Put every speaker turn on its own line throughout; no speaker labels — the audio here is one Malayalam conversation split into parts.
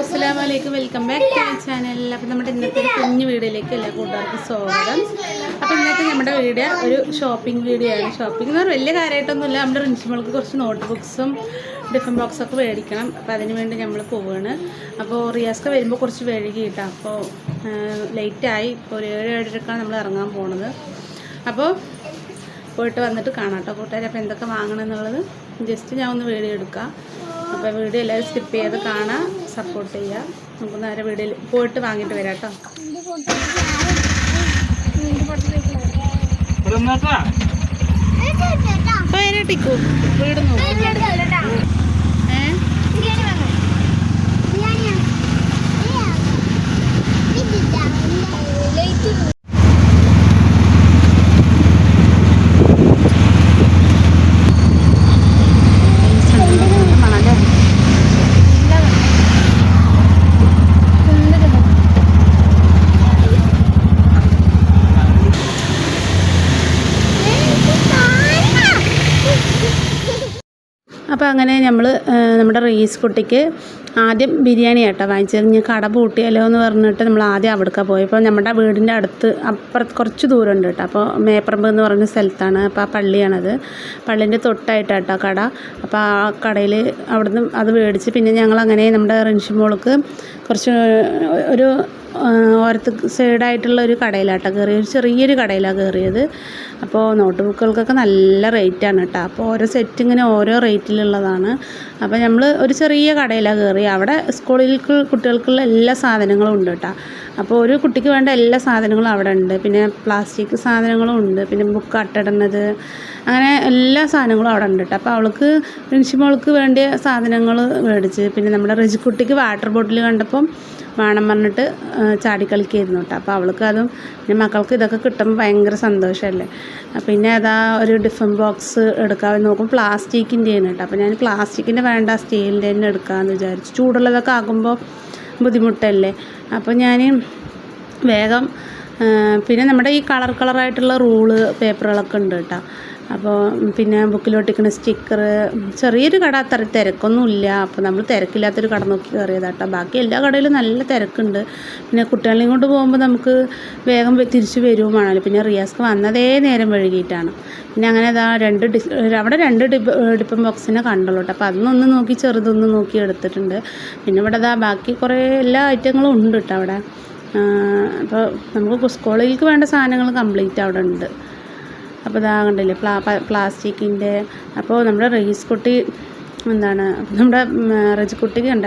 അസ്സലാമലൈക്കും. Welcome back to my channel അപ്പോൾ നമ്മുടെ ഇന്നത്തെ കുഞ്ഞു വീഡിയോയിലേക്ക് എല്ലാ കൂട്ടുകാർക്കും സ്വാഗതം. അപ്പോൾ ഇന്നത്തെ നമ്മുടെ വീഡിയോ ഒരു ഷോപ്പിംഗ് വീഡിയോ ആണ്. ഷോപ്പിംഗ് എന്ന് പറഞ്ഞാൽ വലിയ കാര്യമായിട്ടൊന്നുമില്ല. നമ്മുടെ റിൻസിമൾക്ക് കുറച്ച് നോട്ട് ബുക്സും ഡിഫൻ ബോക്സൊക്കെ മേടിക്കണം. അപ്പോൾ അതിന് വേണ്ടി നമ്മൾ പോവുകയാണ് അപ്പോൾ റിയാസ്ക വരുമ്പോൾ കുറച്ച് വഴുകി കിട്ടാം അപ്പോൾ ലേറ്റായി ഇപ്പോൾ ഒരു ഏഴ് ഏഴരക്കാണ് നമ്മൾ ഇറങ്ങാൻ പോണത്. അപ്പോൾ പോയിട്ട് വന്നിട്ട് കാണാം കേട്ടോ കൂട്ടുകാരെ. അപ്പോൾ എന്തൊക്കെ വാങ്ങണം എന്നുള്ളത് ജസ്റ്റ് ഞാൻ ഒന്ന് വീഡിയോ എടുക്കാം. അപ്പോൾ വീഡിയോ എല്ലാവരും സ്കിപ്പ് ചെയ്ത് കാണാം സപ്പോർട്ട് ചെയ്യാം. നമുക്ക് നേരെ വീഡിയോയിൽ പോയിട്ട് വാങ്ങിയിട്ട് വരാം കേട്ടോ. വീട് നോക്കും ഏ മണല്ലേ അപ്പോൾ അങ്ങനെ നമ്മൾ നമ്മുടെ റീസ് കുട്ടിക്ക് ആദ്യം ബിരിയാണി ആട്ടോ വാങ്ങിച്ചത്. ഞാൻ കട പൂട്ടിയല്ലോ എന്ന് പറഞ്ഞിട്ട് നമ്മൾ ആദ്യം അവിടേക്കാണ് പോയി. അപ്പോൾ നമ്മുടെ വീടിന്റെ അടുത്ത് അപ്പുറത്ത് കുറച്ച് ദൂരം ഉണ്ട് കേട്ടോ. അപ്പോൾ മേപ്പറമ്പ് എന്ന് പറഞ്ഞ സ്ഥലത്താണ്. അപ്പോൾ ആ പള്ളിയാണത്. പള്ളീന്റെ തൊട്ടായിട്ടാട്ടോ കട. അപ്പോൾ ആ കടയിൽ അവിടുന്ന് അത് മേടിച്ച് പിന്നെ ഞങ്ങൾ അങ്ങനെ നമ്മുടെ റിൻഷി മോൾക്ക് കുറച്ച് ഒരു ഓരത്ത് സൈഡായിട്ടുള്ള ഒരു കടയിലാട്ടോ കയറി ഒരു ചെറിയൊരു കടയിലാണ് കയറിയത്. അപ്പോൾ നോട്ട് ബുക്കുകൾക്കൊക്കെ നല്ല റേറ്റാണ് കേട്ടോ. അപ്പോൾ ഓരോ സെറ്റ് ഇങ്ങനെ ഓരോ റേറ്റിലുള്ളതാണ്. അപ്പോൾ നമ്മൾ ഒരു ചെറിയ കടയിലാണ് കയറി അവിടെ സ്കൂളിൽ കുട്ടികൾക്കുള്ള എല്ലാ സാധനങ്ങളും ഉണ്ട് കേട്ടോ. അപ്പോൾ ഒരു കുട്ടിക്ക് വേണ്ട എല്ലാ സാധനങ്ങളും അവിടെ ഉണ്ട്. പിന്നെ പ്ലാസ്റ്റിക് സാധനങ്ങളും ഉണ്ട്. പിന്നെ ബുക്ക് അട്ടിടുന്നത് അങ്ങനെ എല്ലാ സാധനങ്ങളും അവിടെ ഉണ്ട് കേട്ടോ. അപ്പോൾ അവൾക്ക് പ്രിൻസിമോൾക്ക് വേണ്ടിയ സാധനങ്ങൾ മേടിച്ച്. പിന്നെ നമ്മുടെ റിജിക്കുട്ടിക്ക് വാട്ടർ ബോട്ടിൽ കണ്ടപ്പം വേണം പറഞ്ഞിട്ട് ചാടിക്കളിക്കായിരുന്നു കേട്ടോ അപ്പോൾ അവൾക്ക് അതും പിന്നെ മക്കൾക്ക് ഇതൊക്കെ കിട്ടുമ്പോൾ ഭയങ്കര സന്തോഷമല്ലേ പിന്നെ അതാ ഒരു ഡിഫൻ ബോക്സ് എടുക്കാൻ നോക്കും പ്ലാസ്റ്റിക്കിന്റെയാണ് കേട്ടോ അപ്പോൾ ഞാൻ പ്ലാസ്റ്റിക്കിന്റെ വേണ്ട സ്റ്റീലിന്റെ തന്നെ എടുക്കാമെന്ന് വിചാരിച്ചു. ചൂടുള്ളതൊക്കെ ആകുമ്പോൾ ബുദ്ധിമുട്ടല്ലേ. അപ്പോൾ ഞാൻ വേഗം പിന്നെ നമ്മുടെ ഈ കളർ കളറായിട്ടുള്ള റൂൾ പേപ്പറുകളൊക്കെ ഉണ്ട് കേട്ടോ അപ്പോൾ പിന്നെ ബുക്കിലൊട്ടിക്കുന്ന സ്റ്റിക്കർ ചെറിയൊരു കട അത്ര തിരക്കൊന്നുമില്ല. അപ്പോൾ നമ്മൾ തിരക്കില്ലാത്തൊരു കട നോക്കി കയറിയതാണ് കേട്ടോ ബാക്കി എല്ലാ കടയിലും നല്ല തിരക്കുണ്ട്. പിന്നെ കുട്ടികളെയും കൊണ്ട് പോകുമ്പോൾ നമുക്ക് വേഗം തിരിച്ച് വരുവും വേണമല്ലോ. പിന്നെ റിയാസ്ക്ക് വന്നതേ നേരം വഴുകിയിട്ടാണ് പിന്നെ അങ്ങനെ അതാ രണ്ട് ഡി അവിടെ രണ്ട് ഡിപ്പ് ഡിപ്പൻ ബോക്സിനെ കണ്ടുള്ളൂ കേട്ടോ. അപ്പോൾ അതൊന്നൊന്ന് നോക്കി ചെറുതൊന്ന് നോക്കി എടുത്തിട്ടുണ്ട്. പിന്നെ ഇവിടെ അതാ ബാക്കി കുറേ എല്ലാ ഐറ്റങ്ങളും ഉണ്ട് കേട്ടോ അവിടെ. അപ്പോൾ നമുക്ക് സ്കൂളിലേക്ക് വേണ്ട സാധനങ്ങൾ കംപ്ലീറ്റ് അവിടെ ഉണ്ട്. അപ്പോൾ ഇതാ കണ്ടില്ലേ പ്ലാ പ്ലാസ്റ്റിക്കിന്റെ അപ്പോൾ നമ്മുടെ റേസ് കുട്ടി എന്താണ് നമ്മുടെ റജിക്കുട്ടിക്ക് കണ്ട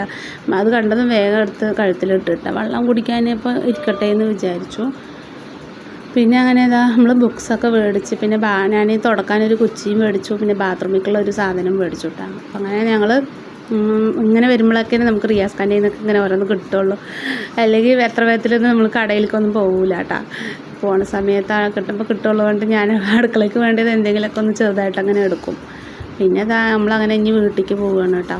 അത് കണ്ടതും വേഗം എടുത്ത് കഴുത്തിലിട്ടിട്ട വെള്ളം കുടിക്കാൻ ഇപ്പോൾ ഇരിക്കട്ടെ എന്ന് വിചാരിച്ചു. പിന്നെ അങ്ങനെ ഇതാ നമ്മൾ ബുക്സൊക്കെ മേടിച്ച് പിന്നെ ബാ ഞാൻ തുടക്കാനൊരു കുച്ചിയും മേടിച്ചു പിന്നെ ബാത്റൂമിലേക്കുള്ള ഒരു സാധനം മേടിച്ചു കിട്ടാണ് അപ്പം അങ്ങനെ ഞങ്ങൾ ഇങ്ങനെ വരുമ്പോഴൊക്കെ നമുക്ക് റിയാസ് ഖാന്റെ നിന്നൊക്കെ ഇങ്ങനെ ഓരോന്ന് കിട്ടുള്ളൂ. അല്ലെങ്കിൽ എത്ര വിധത്തിലൊന്നും നമ്മൾ കടയിലേക്കൊന്നും പോകില്ല കേട്ടോ പോണ സമയത്ത് ആ കിട്ടുമ്പോൾ കിട്ടുള്ളതുകൊണ്ട് ഞാൻ അടുക്കളയ്ക്ക് വേണ്ടത് എന്തെങ്കിലുമൊക്കെ ഒന്ന് ചെറുതായിട്ട് അങ്ങനെ എടുക്കും. പിന്നെ അതാ നമ്മളങ്ങനെ ഇനി വീട്ടിലേക്ക് പോവുകയാണ് കേട്ടോ.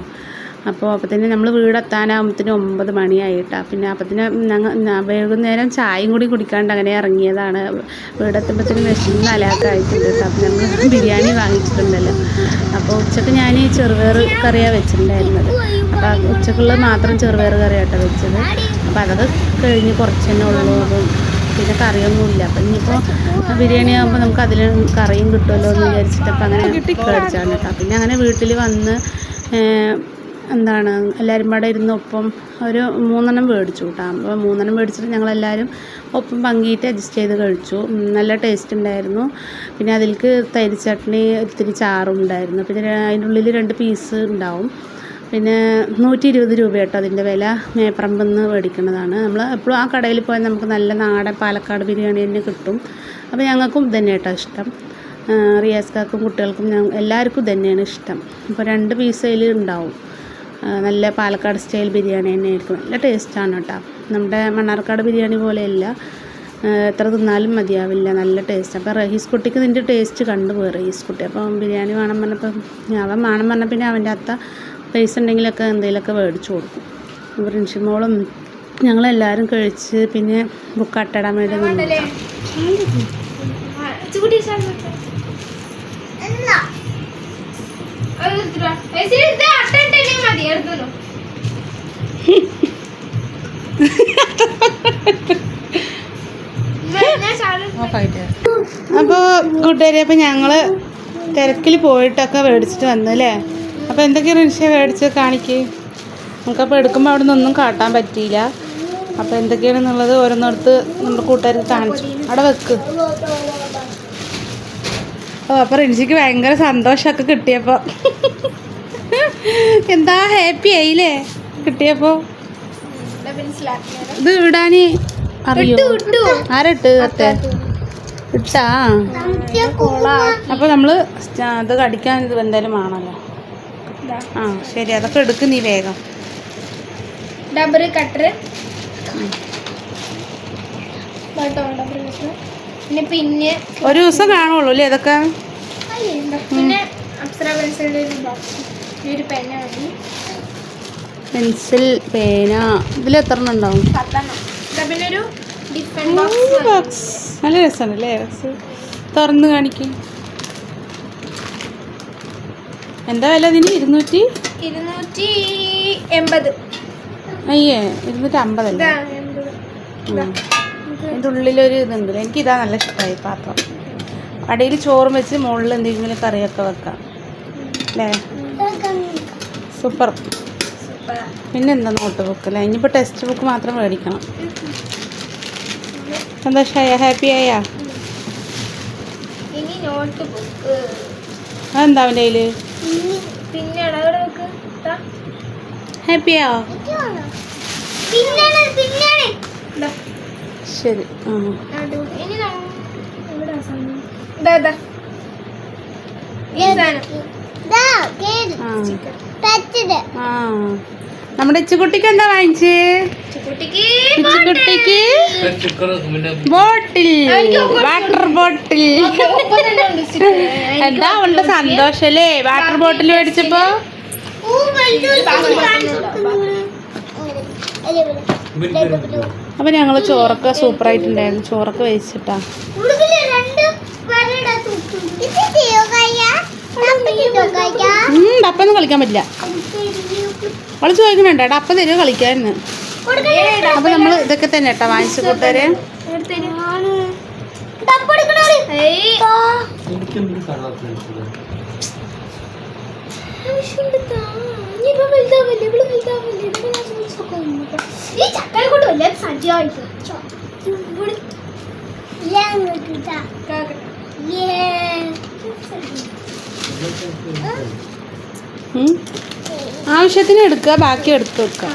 അപ്പോൾ അപ്പത്തിന് നമ്മൾ വീടെത്താനാകുമ്പത്തിന് ഒമ്പത് മണിയായിട്ട്. പിന്നെ അപ്പത്തിന് ഞങ്ങൾ വൈകുന്നേരം ചായയും കൂടി കുടിക്കാണ്ട് അങ്ങനെ ഇറങ്ങിയതാണ്. വീടെത്തുമ്പോഴത്തേനും വിശന്ന് അലാക്കായിട്ടുണ്ട് കേട്ടോ. അപ്പം നമ്മൾ ബിരിയാണി വാങ്ങിച്ചിട്ടുണ്ടല്ലോ. അപ്പോൾ ഉച്ചയ്ക്ക് ഞാൻ ചെറുപയർ കറിയാണ് വെച്ചിട്ടുണ്ടായിരുന്നത്. അപ്പോൾ ഉച്ചക്കുള്ള മാത്രം ചെറുപയർ കറിയാട്ടോ വെച്ചത്. അപ്പോൾ അതൊക്കെ കഴിഞ്ഞ് കുറച്ച് തന്നെ ഉള്ളൂ. അപ്പം പിന്നെ കറിയൊന്നുമില്ല. അപ്പം ഇനിയിപ്പോൾ ബിരിയാണി ആകുമ്പോൾ നമുക്ക് അതിൽ കറിയും കിട്ടുമല്ലോ എന്ന് വിചാരിച്ചിട്ട് അപ്പം അങ്ങനെ മേടിച്ചാണ് കേട്ടോ. പിന്നെ അങ്ങനെ വീട്ടിൽ വന്ന് എന്താണ് എല്ലാവരും പാടെ ഇരുന്ന് ഒപ്പം ഒരു മൂന്നെണ്ണം മേടിച്ചു കേട്ടോ. അപ്പോൾ മൂന്നെണ്ണം മേടിച്ചിട്ട് ഞങ്ങളെല്ലാവരും ഒപ്പം പങ്കിയിട്ട് അഡ്ജസ്റ്റ് ചെയ്ത് കഴിച്ചു. നല്ല ടേസ്റ്റ് ഉണ്ടായിരുന്നു. പിന്നെ അതിലേക്ക് തരി ചട്നി ഒത്തിരി ചാറും ഉണ്ടായിരുന്നു. പിന്നെ അതിന്റെ ഉള്ളിൽ രണ്ട് പീസ് ഉണ്ടാവും. പിന്നെ നൂറ്റി ഇരുപത് രൂപ കേട്ടോ അതിന്റെ വില മേപ്പറമ്പിൽ നിന്ന് മേടിക്കുന്നതാണ്. നമ്മൾ എപ്പോഴും ആ കടയിൽ പോയാൽ നമുക്ക് നല്ല നാടൻ പാലക്കാട് ബിരിയാണി തന്നെ കിട്ടും. അപ്പോൾ ഞങ്ങൾക്കും ഇത് തന്നെ കേട്ടോ ഇഷ്ടം റിയാസ്കാക്കും കുട്ടികൾക്കും എല്ലാവർക്കും ഇതുതന്നെയാണ് ഇഷ്ടം. അപ്പോൾ രണ്ട് പീസ് അതിൽ ഉണ്ടാവും. നല്ല പാലക്കാട് സ്റ്റൈൽ ബിരിയാണി തന്നെ ആയിരിക്കും. നല്ല ടേസ്റ്റാണ് കേട്ടോ. നമ്മുടെ മണ്ണാർക്കാട് ബിരിയാണി പോലെയല്ല. എത്ര തിന്നാലും മതിയാവില്ല. നല്ല ടേസ്റ്റ് അപ്പോൾ റഹീസ് കുട്ടിക്ക് നിന്റെ ടേസ്റ്റ് കണ്ടുപോയി റഹീസ് കുട്ടി. അപ്പം ബിരിയാണി വേണം പറഞ്ഞപ്പോൾ അവൻ വേണം പറഞ്ഞാൽ പിന്നെ അവന്റെ അത്ത പൈസ ഉണ്ടെങ്കിലൊക്കെ എന്തെങ്കിലുമൊക്കെ മേടിച്ചു കൊടുക്കും. അപ്പോൾ റിൻഷിമോളും ഞങ്ങളെല്ലാവരും കഴിച്ച് പിന്നെ ബുക്ക് അട്ടിടാൻ വേണ്ടി
അപ്പോ
അപ്പോൾ കൂട്ടുകാരി അപ്പോൾ ഞങ്ങൾ തിരക്കിൽ പോയിട്ടൊക്കെ മേടിച്ചിട്ട് വന്നു അല്ലേ? അപ്പോൾ എന്തൊക്കെയാണ് റിൻഷ മേടിച്ച് കാണിക്ക്? നമുക്കപ്പോൾ എടുക്കുമ്പോൾ അവിടെ നിന്നൊന്നും കാട്ടാൻ പറ്റിയില്ല. അപ്പോൾ എന്തൊക്കെയാണെന്നുള്ളത് ഓരോന്നിടത്ത് നമ്മുടെ കൂട്ടുകാർക്ക് കാണിച്ചു. അവിടെ വെക്ക്. ഓ അപ്പോൾ റിൻഷിക്ക് ഭയങ്കര സന്തോഷമൊക്കെ കിട്ടിയപ്പോൾ എന്താ ഹാപ്പി ആയില്ലേ കിട്ടിയപ്പോൾ ഇത് ഇടാൻ അറിയോ? ആരട്ട് അത്തെ? ഇട്ടാ. അപ്പോൾ നമ്മൾ അത് കടിക്കാൻ ഇത് എന്തായാലും വേണമല്ലോ ആ ശരി. അതൊക്കെ എടുക്ക് നീ വേഗം.
ഡബർ കട്ടർ പിന്നെ പിന്നെ
ഒരു ദിവസം കാണുള്ളൂ അല്ലേ ഇതൊക്കെ?
പിന്നെ അപ്സര ഒരു ബോക്സ് ഒരു പെന്ന മതി.
പെൻസിൽ പേന ഇതിൽ എത്ര എണ്ണം ഉണ്ടാവും?
പിന്നെ ഒരു ബോക്സ്
നല്ല രസമാണ് അല്ലേ? തുറന്ന് കാണിക്കും. എന്താ വില ഇതിന് ഇരുന്നൂറ്റി?
ഇരുന്നൂറ്റി എൺപത്.
അയ്യേ ഇരുന്നൂറ്റി അമ്പതല്ലേ
എന്റെ
അതിന്റെ ഉള്ളിലൊരു ഇതുണ്ട്. എനിക്ക് ഇതാ നല്ല ഇഷ്ടമായി പാത്രം. അടിയിൽ ചോറും വെച്ച് മുകളിൽ എന്തെങ്കിലും കറിയൊക്കെ വെക്കാം. അല്ലേ? സൂപ്പർ. പിന്നെന്താ നോട്ട് ബുക്ക് അല്ലേ? ഇനിയിപ്പോൾ ടെക്സ്റ്റ് ബുക്ക് മാത്രം മേടിക്കണം. സന്തോഷമായ ഹാപ്പി ആയാ?
ഇനി നോട്ട് ബുക്ക്.
അതെന്താ അവന്റെ കയ്യിൽ. ഹാപ്പിയാ. ശരി ആ. നമ്മുടെ ഇച്ചുകുട്ടിക്ക് എന്താ വാങ്ങിച്ചേ?
കുട്ടിക്ക്
ഇച്ചുകുട്ടിക്ക് ബോട്ടിൽ വാട്ടർ ബോട്ടിൽ. എന്താ അവളുടെ സന്തോഷല്ലേ? വാട്ടർ ബോട്ടിൽ മേടിച്ചപ്പോ? അപ്പൊ ഞങ്ങൾ ചോറൊക്കെ സൂപ്പർ ആയിട്ടുണ്ടായിരുന്നു ചോറൊക്കെ വെച്ചിട്ടാ ഡപ്പൊന്നും കളിക്കാൻ പറ്റില്ല. അവൾ ചോദിക്കണുണ്ട് ഡപ്പ തരുമോ കളിക്കാന്ന് അപ്പൊ നമ്മൾ ഇതൊക്കെ തന്നെ കേട്ടോ വാങ്ങിച്ചു കൂട്ടുകാരെ.
ഈ ചക്കനെ കൊണ്ട് വലിയ സജ്ജമായിട്ട്
ഉം. ആവശ്യത്തിന് എടുക്കുക ബാക്കി എടുത്ത് വെക്കുക.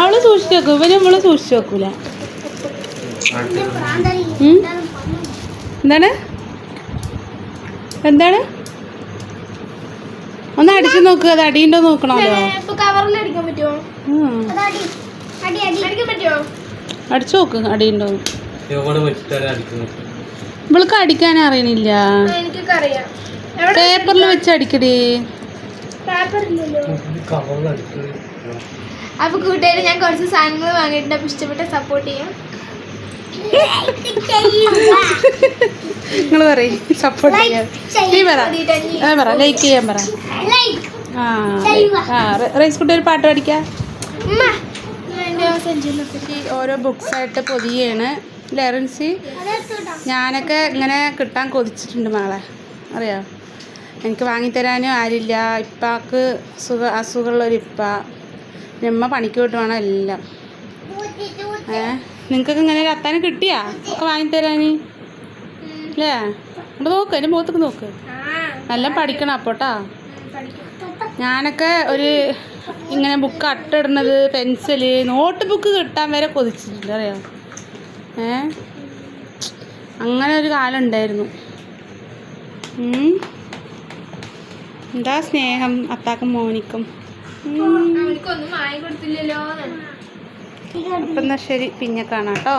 അവൾ സൂക്ഷിച്ചു വെക്കും ഇവന് നമ്മൾ സൂക്ഷിച്ചു വെക്കൂല. എന്താണ്? എന്താണ്? ഒന്ന് അടിച്ചു നോക്കുക അത് അടിയുണ്ടോ നോക്കണമല്ലോ. അടിച്ചു നോക്ക് അടിയുണ്ടോ ഇവൾക്ക് അടിക്കാൻ അറിയണില്ല. പേപ്പറിൽ വെച്ച് അടിക്കടി.
അപ്പൊ കൂട്ടുകാരെ ഞാൻ കുറച്ച് സാധനങ്ങൾ വാങ്ങിയിട്ടുണ്ട്. അപ്പൊ ഇഷ്ടപ്പെട്ട സപ്പോർട്ട് ചെയ്യും.
നിങ്ങൾ പറയും സപ്പോർട്ട് ചെയ്യാൻ. നീ പറ. പറ ലൈക്ക് ചെയ്യാൻ പറ. ആ റൈസ് കുട്ടി ഒരു പാട്ട് പഠിക്കാം. ഓരോ ബുക്സ് ആയിട്ട് പൊതിയാണ്. ലെറൻസി ഞാനൊക്കെ ഇങ്ങനെ കിട്ടാൻ കൊതിച്ചിട്ടുണ്ട് മകളെ. അറിയാം? എനിക്ക് വാങ്ങിത്തരാനും ആരില്ല ഇപ്പാക്ക് സുഖ അസുഖമുള്ളൊരു ഇപ്പ. നമ്മ പണിക്ക് വിട്ട് വേണം എല്ലാം. ഏ? നിങ്ങൾക്കൊക്കെ ഇങ്ങനെ ഒരു അത്താനം കിട്ടിയാ? ഒക്കെ വാങ്ങിത്തരാൻ അല്ലേ ഇവിടെ നോക്ക് എന്റെ മുഖത്തൊക്കെ നോക്ക്. നല്ല പഠിക്കണം അപ്പോട്ടാ. ഞാനൊക്കെ ഒരു ഇങ്ങനെ ബുക്ക് അട്ടിടുന്നത് പെൻസിൽ നോട്ട് ബുക്ക് കിട്ടാൻ വരെ കൊതിച്ചിട്ടുണ്ട് അറിയാം? ഏ? അങ്ങനെ ഒരു കാലം ഉണ്ടായിരുന്നു. എന്താ സ്നേഹം അത്താക്കും മോനിക്കും. അപ്പം എന്നാൽ ശരി പിന്നെ കാണാം കേട്ടോ.